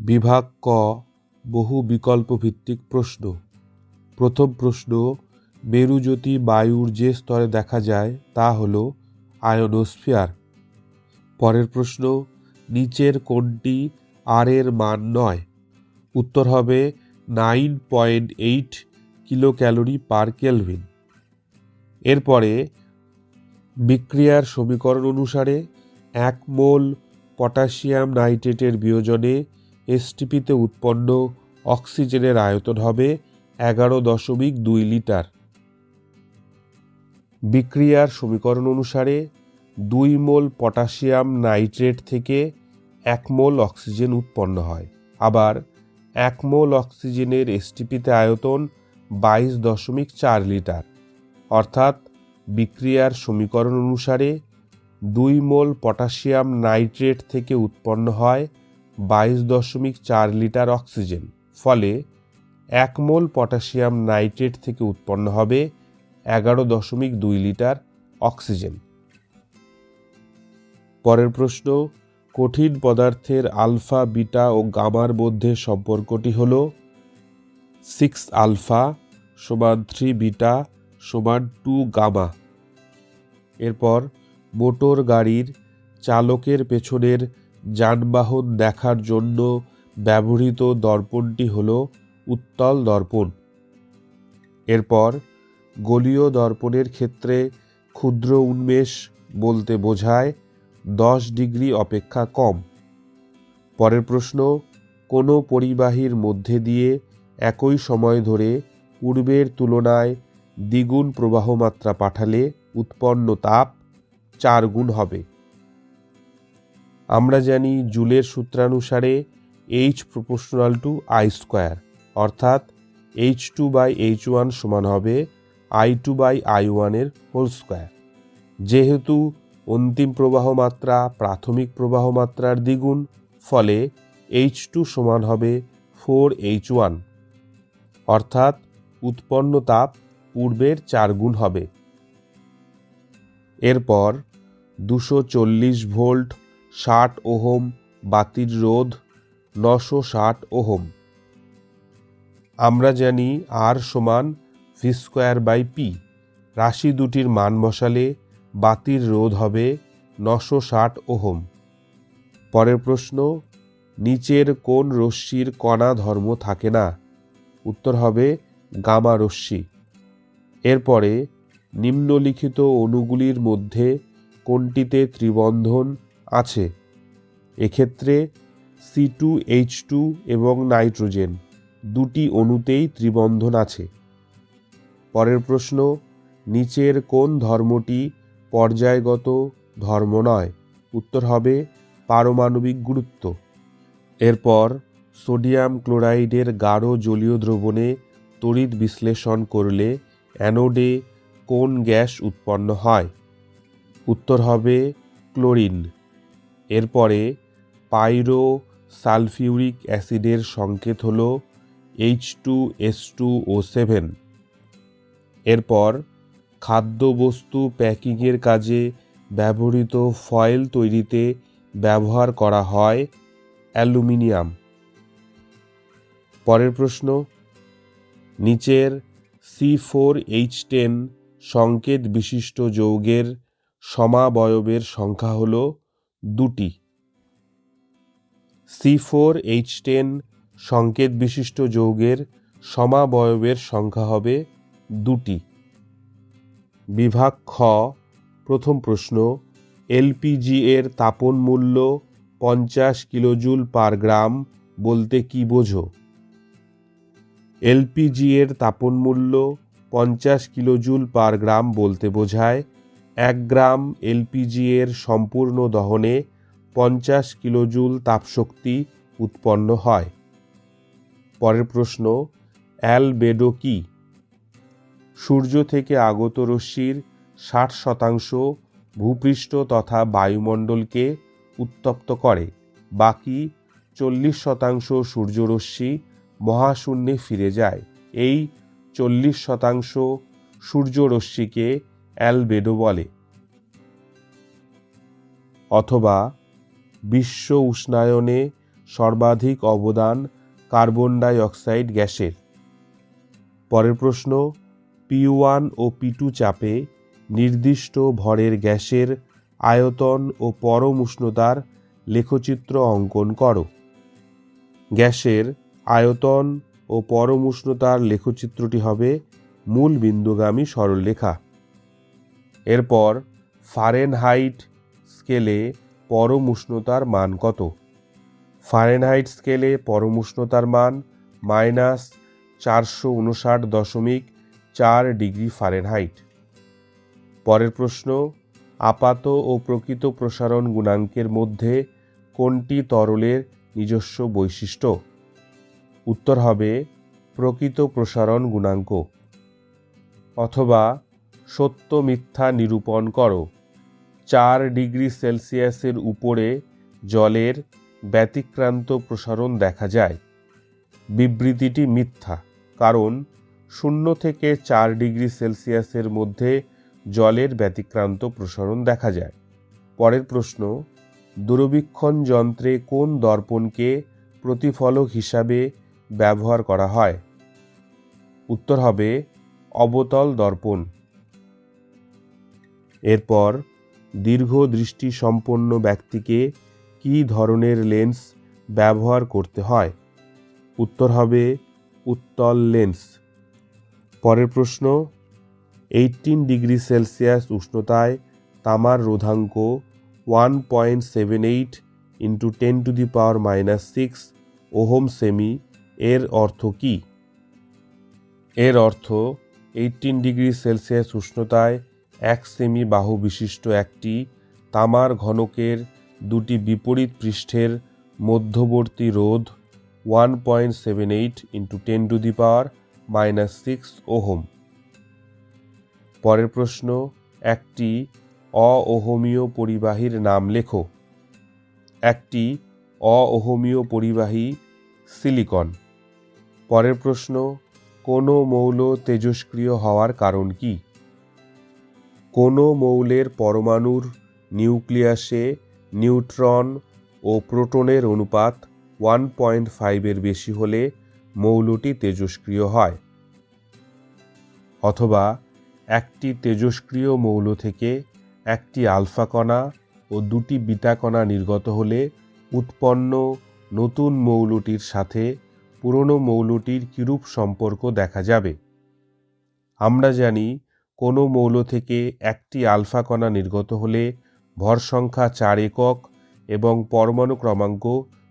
বিভাগ ক, বহু বিকল্প ভিত্তিক প্রশ্ন। প্রথম প্রশ্ন মেরুজ্যোতি বায়ুর যে স্তরে দেখা যায়, তা হল আয়োনোস্ফিয়ার। পরের প্রশ্ন, নিচের কোনটি আর এর মান নয়। উত্তর হবে nine point eight kilo calorie per kelvin. এরপরে, বিক্রিয়ার সমীকরণ অনুসারে এক মোল পটাশিয়াম নাইট্রেটের বিয়োজনে এসটিপিতে উৎপন্ন অক্সিজেনের আয়তন হবে এগারো দশমিক দুই লিটার। বিক্রিয়ার সমীকরণ অনুসারে দুই মোল পটাশিয়াম নাইট্রেট থেকে এক মোল অক্সিজেন উৎপন্ন হয়। আবার এক মোল অক্সিজেনের এসটিপিতে আয়তন বাইশ দশমিক চার লিটার। অর্থাৎ বিক্রিয়ার সমীকরণ অনুসারে দুই মোল পটাশিয়াম নাইট্রেট থেকে উৎপন্ন হয় বাইশ দশমিক চার লিটার অক্সিজেন। ফলে এক মোল পটাশিয়াম নাইট্রেট থেকে উৎপন্ন হবে এগারো দশমিক দুই লিটার অক্সিজেন। পরের প্রশ্ন, কঠিন পদার্থের আলফা, বিটা ও গামার মধ্যে সম্পর্কটি হল সিক্স আলফা সমান থ্রি বিটা সমান টু গামা। এরপর, মোটর গাড়ির চালকের পেছনের যানবাহন দেখার জন্য ব্যবহৃত দর্পণটি হল উত্তল দর্পণ। এরপর গলীয় দর্পণের ক্ষেত্রে ক্ষুদ্র উন্মেষ বলতে বোঝায় দশ ডিগ্রি অপেক্ষা কম। পরের প্রশ্ন, কোনো পরিবাহীর মধ্যে দিয়ে একই সময় ধরে পূর্বের তুলনায় দ্বিগুণ প্রবাহমাত্রা পাঠালে উৎপন্ন তাপ চার গুণ হবে। আমরা জানি জুলের সূত্রানুসারে H proportional to I square অর্থাৎ H two by H one সমান হবে আই টু বাই আই ওয়ানের হোল স্কোয়ার যেহেতু অন্তিম প্রবাহ মাত্রা প্রাথমিক প্রবাহ মাত্রার দ্বিগুণ, ফলে এইচ টু সমান হবে ফোর এইচ ওয়ান অর্থাৎ উৎপন্ন তাপ পূর্বের চার গুণ হবে। এরপর দুশো চল্লিশ ভোল্ট ষাট ওহম বাতির রোধ নশো ষাট ওহম। আমরা জানি আর সমান ভি স্কোয়ার বাই পি। রাশি দুটির মান বসালে বাতির রোধ হবে নশো ষাট ওহম। পরের প্রশ্ন, নিচের কোন রশ্মির কণা ধর্ম থাকে না? উত্তর হবে গামা রশ্মি। এরপরে নিম্নলিখিত অণুগুলির মধ্যে কোনটিতে ত্রিবন্ধন আছে। এক্ষেত্রে সি টু এইচ টু এবং নাইট্রোজেন দুটি অণুতেই ত্রিবন্ধন আছে। পরের প্রশ্ন, নিচের কোন ধর্মটি পর্যায়গত ধর্ম নয়? উত্তর হবে, পারমাণবিক গুরুত্ব। এরপর, সোডিয়াম ক্লোরাইডের গাঢ় জলীয় দ্রবণে তড়িৎ বিশ্লেষণ করলে অ্যানোডে কোন গ্যাস উৎপন্ন হয়? উত্তর হবে, ক্লোরিন। এরপরে পাইরো সালফিউরিক অ্যাসিডের সংকেত হল H two S two O seven এরপর খাদ্যবস্তু প্যাকিংয়ের কাজে ব্যবহৃত ফয়েল তৈরিতে ব্যবহার করা হয় অ্যালুমিনিয়াম। পরের প্রশ্ন, নিচের সি ফোর এইচ টেন সংকেত বিশিষ্ট যৌগের সমাবয়বের সংখ্যা হল দুটি। সি ফোর এইচ টেন সংকেত বিশিষ্ট যৌগের সমাবয়বের সংখ্যা হবে দুটি। বিভাগ খ, প্রথম প্রশ্ন এলপিজি এর তাপন মূল্য পঞ্চাশ কিলোজুল পার গ্রাম বলতে কি বোঝো? এলপিজি এর তাপন মূল্য পঞ্চাশ কিলোজুল পার গ্রাম বলতে বোঝায় এক গ্রাম এলপিজি এর সম্পূর্ণ দহনে পঞ্চাশ কিলোজুল তাপশক্তি উৎপন্ন হয়। পরের প্রশ্ন, অ্যালবেডো কি? সূর্য থেকে আগত রশ্মির ষাট শতাংশ ভূপৃষ্ঠ তথা বায়ুমণ্ডলকে উত্তপ্ত করে, বাকি চল্লিশ শতাংশ সূর্যরশ্মি মহাশূন্যে ফিরে যায়। এই চল্লিশ শতাংশ সূর্যরশ্মিকে অ্যালবেডো বলে অথবা বিশ্ব উষ্ণায়নে সর্বাধিক অবদান কার্বন ডাই অক্সাইড গ্যাসের। পরের প্রশ্ন, পি ওয়ান ও পি টু চাপে নির্দিষ্ট ভরের গ্যাসের আয়তন ও পরম উষ্ণতার লেখচিত্র অঙ্কন করো। গ্যাসের আয়তন ও পরম উষ্ণতার লেখচিত্রটি হবে মূল বিন্দুগামী সরলরেখা। এরপর ফারেনহাইট স্কেলে পরম উষ্ণতার মান কত? ফারেনহাইট স্কেলে পরম উষ্ণতার মান মাইনাস চারশো উনষাট দশমিক চার ডিগ্রি ফারেনহাইট পরের প্রশ্ন, আপাত ও প্রকৃত প্রসারণ গুণাঙ্কের মধ্যে কোনটি তরলের নিজস্ব বৈশিষ্ট্য? উত্তর হবে প্রকৃত প্রসারণ গুণাঙ্ক। অথবা সত্য মিথ্যা নিরূপণ করো। চার ডিগ্রি সেলসিয়াসের উপরে জলের ব্যতিক্রান্ত প্রসারণ দেখা যায়। বিবৃতিটি মিথ্যা, কারণ শূন্য থেকে চার ডিগ্রি সেলসিয়াসের মধ্যে জলের ব্যতিক্রান্ত প্রসারণ দেখা যায়। পরের প্রশ্ন, দূরবীক্ষণ যন্ত্রে কোন দর্পণকে প্রতিফলক হিসাবে ব্যবহার করা হয়? উত্তর হবে, অবতল দর্পণ। এরপর দীর্ঘ দৃষ্টি সম্পন্ন ব্যক্তিকে কী ধরনের লেন্স ব্যবহার করতে হয়? উত্তর হবে উত্তল লেন্স। পরের প্রশ্ন এইটিন ডিগ্রি সেলসিয়াস উষ্ণতায় তামার রোধাঙ্ক one point seven eight into ten to the power minus six ohm semi এর অর্থ কী? এর অর্থ এইটিন ডিগ্রি সেলসিয়াস উষ্ণতায় এক সেমি বাহু বিশিষ্ট একটি তামার ঘনকের দুটি বিপরীত পৃষ্ঠের মধ্যবর্তী রোধ one point seven eight into ten to the power minus six ohm পরের প্রশ্ন, একটি অওহমীয় পরিবাহীর নাম লেখো। একটি অওহমীয় পরিবাহী সিলিকন। পরের প্রশ্ন, কোনো মৌল তেজস্ক্রিয় হওয়ার কারণ কি? কোনো মৌলের পরমাণুর নিউক্লিয়াসে নিউট্রন ও প্রোটনের অনুপাত ওয়ান পয়েন্ট ফাইভের বেশি হলে মৌলটি তেজস্ক্রিয় হয়। অথবা একটি তেজস্ক্রিয় মৌল থেকে একটি আলফা কণা ও দুটি বিটা কণা নির্গত হলে উৎপন্ন নতুন মৌলটির সাথে পুরনো মৌলটির কিরূপ সম্পর্ক দেখা যাবে? আমরা জানি কোনো মৌল থেকে একটি আলফা কণা নির্গত হলে ভর সংখ্যা চার একক এবং পরমাণু ক্রমাঙ্ক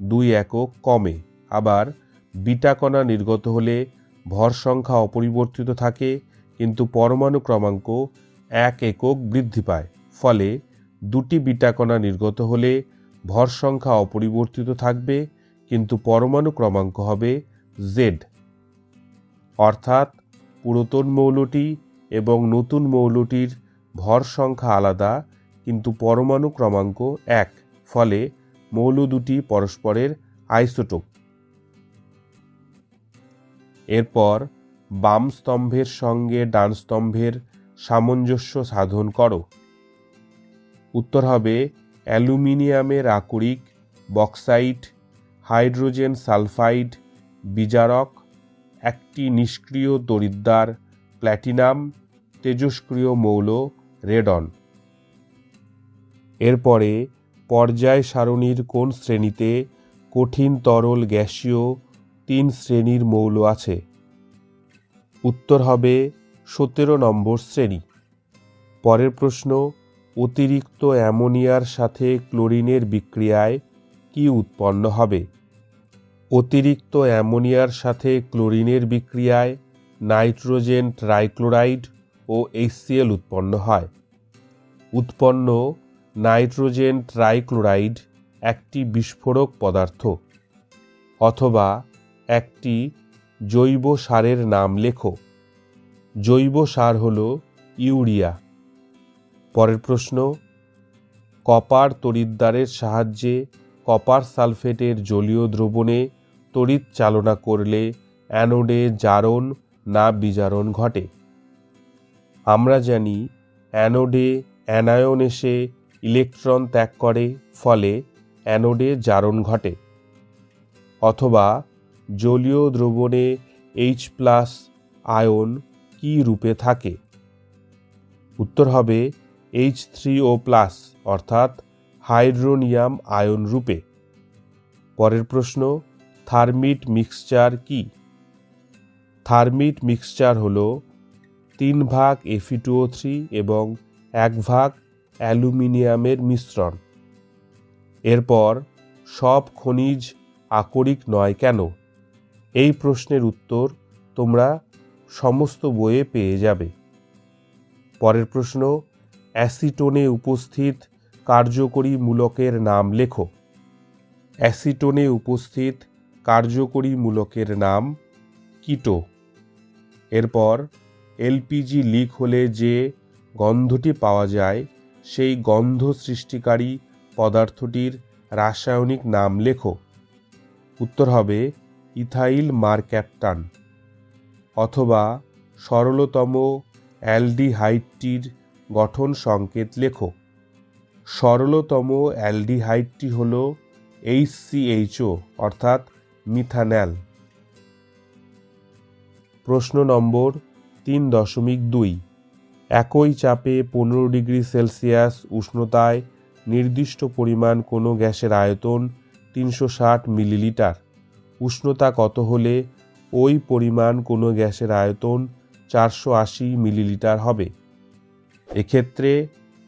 দুই একক কমে। আবার বিটা কণা নির্গত হলে ভর সংখ্যা অপরিবর্তিত থাকে, কিন্তু পরমাণু ক্রমাঙ্ক এক একক বৃদ্ধি পায়। ফলে দুটি বিটা কণা নির্গত হলে ভর সংখ্যা অপরিবর্তিত থাকবে, কিন্তু পরমাণু ক্রমাঙ্ক হবে জেড। অর্থাৎ পুরাতন মৌলটি এবং নতুন মৌলটির ভর সংখ্যা আলাদা, কিন্তু পরমাণু ক্রমাঙ্ক এক, ফলে মৌল দুটি পরস্পরের আইসোটোপ। এরপর বাম স্তম্ভের সঙ্গে ডান স্তম্ভের সামঞ্জস্য সাধন করো। উত্তর হবে অ্যালুমিনিয়ামের আকরিক, বক্সাইট, হাইড্রোজেন সালফাইড, বিজারক, একটি নিষ্ক্রিয় তরিদ্দার প্ল্যাটিনাম তেজস্ক্রিয় মৌল রেডন। এরপরে পর্যায় সারণীর কোন শ্রেণীতে কঠিন তরল গ্যাসীয় তিন শ্রেণির মৌল আছে? উত্তর হবে সতেরো নম্বর শ্রেণি। পরের প্রশ্ন, অতিরিক্ত অ্যামোনিয়ার সাথে ক্লোরিনের বিক্রিয়ায় কি উৎপন্ন হবে? অতিরিক্ত অ্যামোনিয়ার সাথে ক্লোরিনের বিক্রিয়ায় নাইট্রোজেন ট্রাইক্লোরাইড ও এইচসিএল উৎপন্ন হয়। উৎপন্ন নাইট্রোজেন ট্রাইক্লোরাইড একটি বিস্ফোরক পদার্থ অথবা একটি জৈব সারের নাম লেখো। জৈব সার হল ইউরিয়া। পরের প্রশ্ন, কপার তড়িৎদ্বারের সাহায্যে কপার সালফেটের জলীয় দ্রবণে তড়িৎ চালনা করলে অ্যানোডে জারণ না বিজারণ ঘটে। আমরা জানি অ্যানোডে অ্যানায়ন এসে ইলেকট্রন ত্যাগ করে, ফলে অ্যানোডে জারণ ঘটে। অথবা জলীয় দ্রবণে এইচ প্লাস আয়ন কী রূপে থাকে? উত্তর হবে এইচ থ্রি ও প্লাস অর্থাৎ হাইড্রোনিয়াম আয়ন রূপে। পরের প্রশ্ন, থার্মিট মিক্সচার কি? থার্মিট মিক্সচার হল তিন ভাগ এফিটুও থ্রি এবং এক ভাগ অ্যালুমিনিয়ামের মিশ্রণ। এরপর, সব খনিজ আকরিক নয় কেন? এই প্রশ্নের উত্তর তোমরা সমস্ত বইয়ে পেয়ে যাবে। পরের প্রশ্ন, অ্যাসিটোনে উপস্থিত কার্যকরী মূলকের নাম লেখো। অ্যাসিটোনে উপস্থিত কার্যকরী মূলকের নাম কিটো। এরপর এলপিজি লিক হলে যে গন্ধটি পাওয়া যায়, সেই গন্ধ সৃষ্টিকারী পদার্থটির রাসায়নিক নাম লেখো। উত্তর হবে ইথাইল মারক্যাপটান অথবা সরলতম অ্যালডিহাইডটির গঠন সংকেত লেখো। সরলতম অ্যালডিহাইডটি হল এইচসিএইচও অর্থাৎ মিথানল। প্রশ্ন নম্বর তিন দশমিক দুই। একই চাপে পনেরো ডিগ্রি সেলসিয়াস উষ্ণতায় নির্দিষ্ট পরিমাণ কোনো গ্যাসের আয়তন তিনশো ষাট মিলিলিটার। উষ্ণতা কত হলে ওই পরিমাণ কোনো গ্যাসের আয়তন চারশো আশি মিলিলিটার হবে? এক্ষেত্রে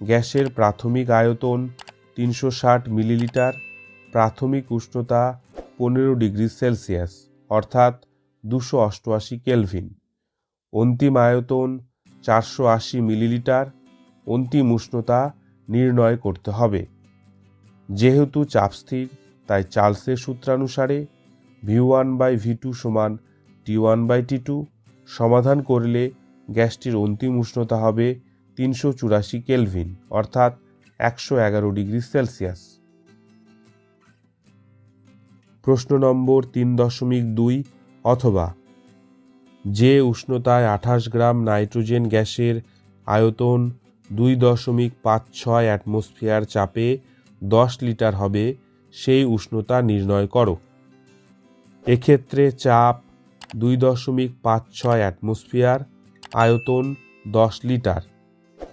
গ্যাসের প্রাথমিক আয়তন তিনশো ষাট মিলিলিটার, প্রাথমিক উষ্ণতা পনেরো ডিগ্রি সেলসিয়াস, অর্থাৎ দুশো অষ্টআশি কেলভিন। অন্তিম আয়তন চারশো আশি মিলিলিটার, অন্তিম উষ্ণতা নির্ণয় করতে হবে। যেহেতু চাপ স্থির, তাই চার্লসের সূত্রানুসারে V one by V two সমান T one by T two সমাধান করলে গ্যাসটির অন্তিম উষ্ণতা হবে তিনশো চুরাশি কেলভিন, অর্থাৎ একশো এগারো ডিগ্রি সেলসিয়াস। প্রশ্ন নম্বর তিন দশমিক দুই অথবা যে উষ্ণতায় আঠাশ গ্রাম নাইট্রোজেন গ্যাসের আয়তন দুই দশমিক পাঁচ ছয় অ্যাটমসফিয়ার চাপে দশ লিটার হবে, সেই উষ্ণতা নির্ণয় করো। এক্ষেত্রে চাপ দুই দশমিক পাঁচ ছয় অ্যাটমসফিয়ার, আয়তন দশ লিটার,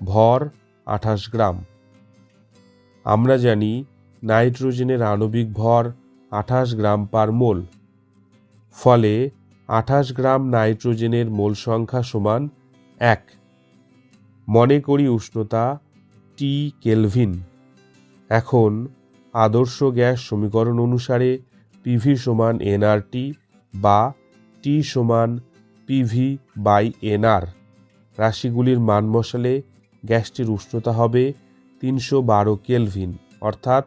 ভর আঠাশ গ্রাম। আমরা জানি নাইট্রোজেনের আণবিক ভর আঠাশ গ্রাম পার মোল। ফলে আঠাশ গ্রাম নাইট্রোজেনের মোল সংখ্যা সমান এক। মনে করি উষ্ণতা টি কেলভিন। এখন আদর্শ গ্যাস সমীকরণ অনুসারে পিভি সমান এনআরটি বা টি সমান পিভি বাই এনআর রাশিগুলির মান বসালে গ্যাসটির উষ্ণতা হবে তিনশো বারো কেলভিন, অর্থাৎ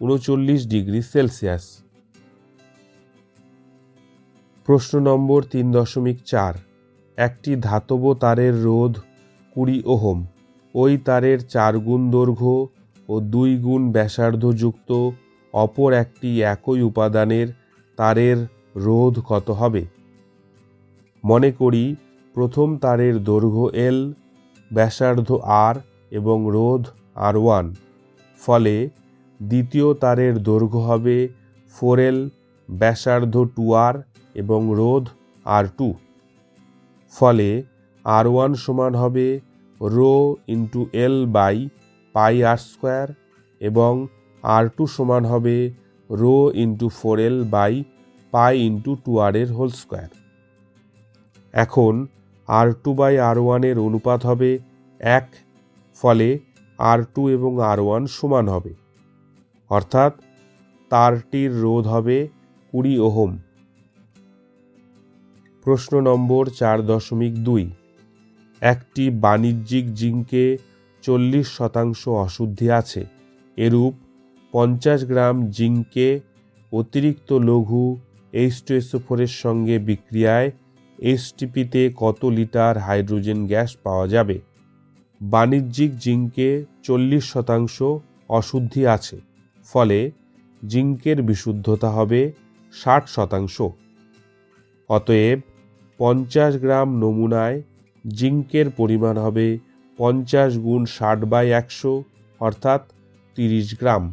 উনচল্লিশ ডিগ্রি সেলসিয়াস। প্রশ্ন নম্বর তিন দশমিক চার। একটি ধাতব তারের রোধ কুড়ি ওহম। ওই তারের চার গুণ দৈর্ঘ্য ও দুই গুণ ব্যাসার্ধযুক্ত অপর একটি একই উপাদানের তারের রোধ কত হবে? মনে করি প্রথম তারের দৈর্ঘ্য এল, ব্যাসার্ধ আর এবং রোধ আর ওয়ান। ফলে দ্বিতীয় তারের দৈর্ঘ্য হবে ফোর এল, ব্যাসার্ধ টু আর এবং রোধ আর টু ফলে আর ওয়ান সমান হবে rho into L by pi R square এবং আর টু সমান হবে rho into four L by pi into two R এর হোল স্কোয়ার। এখন আর টু বাই আর ওয়ানের অনুপাত হবে এক, ফলে আর টু এবং আর ওয়ান সমান হবে। অর্থাৎ তারটির রোধ হবে কুড়ি ওহম। প্রশ্ন নম্বর চার দশমিক দুই। একটি বাণিজ্যিক জিঙ্কে চল্লিশ শতাংশ অশুদ্ধি আছে। এরূপ পঞ্চাশ গ্রাম জিঙ্কে অতিরিক্ত লঘু এইচ সঙ্গে বিক্রিয়ায় এসটিপিতে কত লিটার হাইড্রোজেন গ্যাস পাওয়া যাবে? বাণিজ্যিক জিঙ্কে চল্লিশ শতাংশ অশুদ্ধি আছে, ফলে জিঙ্কের বিশুদ্ধতা হবে ষাট শতাংশ। অতএব পঞ্চাশ গ্রাম নমুনায় জিঙ্কের পরিমাণ হবে পঞ্চাশ গুণ ষাট বাই একশো, অর্থাৎ তিরিশ গ্রাম।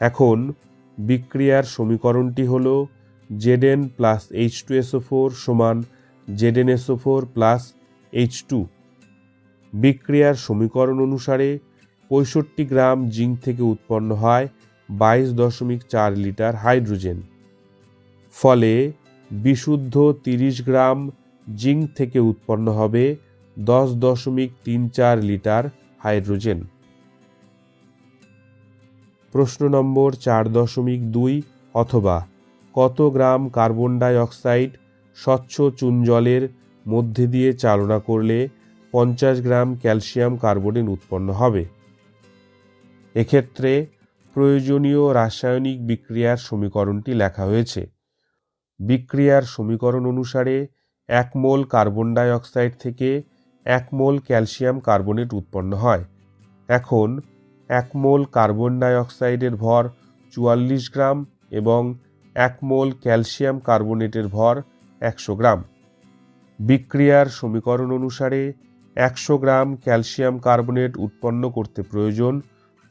এখন বিক্রিয়ার সমীকরণটি হল Z N plus H two S O four সমান Z N S O four plus H two বিক্রিয়ার সমীকরণ অনুসারে পঁয়ষট্টি গ্রাম জিঙ্ক থেকে উৎপন্ন হয় বাইশ দশমিক চার লিটার হাইড্রোজেন। ফলে বিশুদ্ধ তিরিশ গ্রাম জিঙ্ক থেকে উৎপন্ন হবে দশ দশমিক তিন চার লিটার হাইড্রোজেন। প্রশ্ন নম্বর চার দশমিক দুই অথবা কত গ্রাম কার্বন ডাই অক্সাইড স্বচ্ছ চুন জলের মধ্যে দিয়ে চালনা করলে পঞ্চাশ গ্রাম ক্যালসিয়াম কার্বনেট উৎপন্ন হবে? এক্ষেত্রে প্রয়োজনীয় রাসায়নিক বিক্রিয়ার সমীকরণটি লেখা হয়েছে। বিক্রিয়ার সমীকরণ অনুসারে এক মোল কার্বন ডাইঅক্সাইড থেকে এক মোল ক্যালসিয়াম কার্বনেট উৎপন্ন হয়। এখন এক মোল কার্বন ডাই অক্সাইডের ভর চুয়াল্লিশ গ্রাম এবং এক মোল ক্যালসিয়াম কার্বনেটের ভর একশো গ্রাম। বিক্রিয়ার সমীকরণ অনুসারে একশো গ্রাম ক্যালসিয়াম কার্বনেট উৎপন্ন করতে প্রয়োজন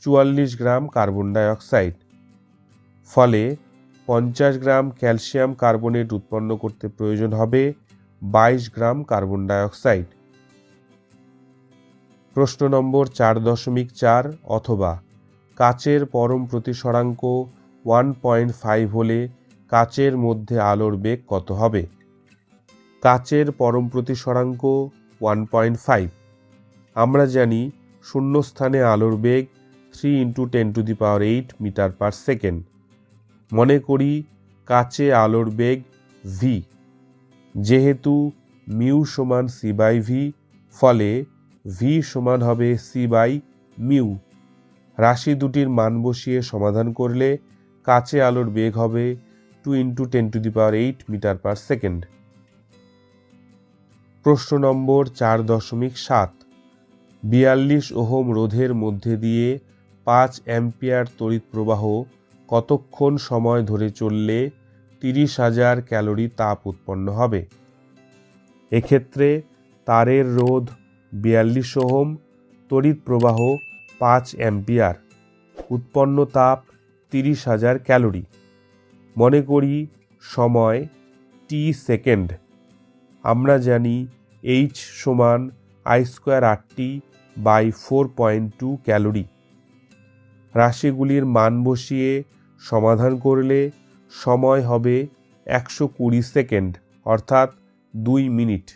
চুয়াল্লিশ গ্রাম কার্বন ডাই অক্সাইড ফলে পঞ্চাশ গ্রাম ক্যালসিয়াম কার্বনেট উৎপন্ন করতে প্রয়োজন হবে বাইশ গ্রাম কার্বন ডাই অক্সাইড প্রশ্ন নম্বর চার দশমিক চার অথবা কাচের পরম প্রতিসরাঙ্ক ওয়ান পয়েন্ট ফাইভ হলে কাচের মধ্যে আলোর বেগ কত হবে? কাচের পরম প্রতিসরাঙ্ক ওয়ান পয়েন্ট ফাইভ। আমরা জানি শূন্যস্থানে আলোর বেগ three into ten to the power eight metre per second. মনে করি কাচে আলোর বেগ ভি যেহেতু মিউ সমান সি বাই ভি ফলে ভি সমান হবে সি বাই মিউ। রাশি দুটির মান বসিয়ে সমাধান করলে কাচে আলোর বেগ হবে two into ten to the power eight metre per second প্রশ্ন নম্বর চার দশমিক সাত। বিয়াল্লিশ ওহম রোধের মধ্যে দিয়ে পাঁচ অ্যাম্পিয়ার তড়িৎ প্রবাহ কতক্ষণ সময় ধরে চললে তিরিশ হাজার ক্যালোরি তাপ উৎপন্ন হবে? এক্ষেত্রে তারের রোধ বিয়াল্লিশ ওহম, তড়িৎ প্রবাহ পাঁচ অ্যাম্পিয়ার, উৎপন্ন তাপ তিরিশ হাজার ক্যালোরি। মনে করি সময় টি সেকেন্ড। আমরা জানি এইচ সমান আই স্কোয়ার আটটি by four point two calorie. রাশিগুলির মান বসিয়ে সমাধান করলে সময় হবে একশো কুড়ি সেকেন্ড অর্থাৎ দুই মিনিট।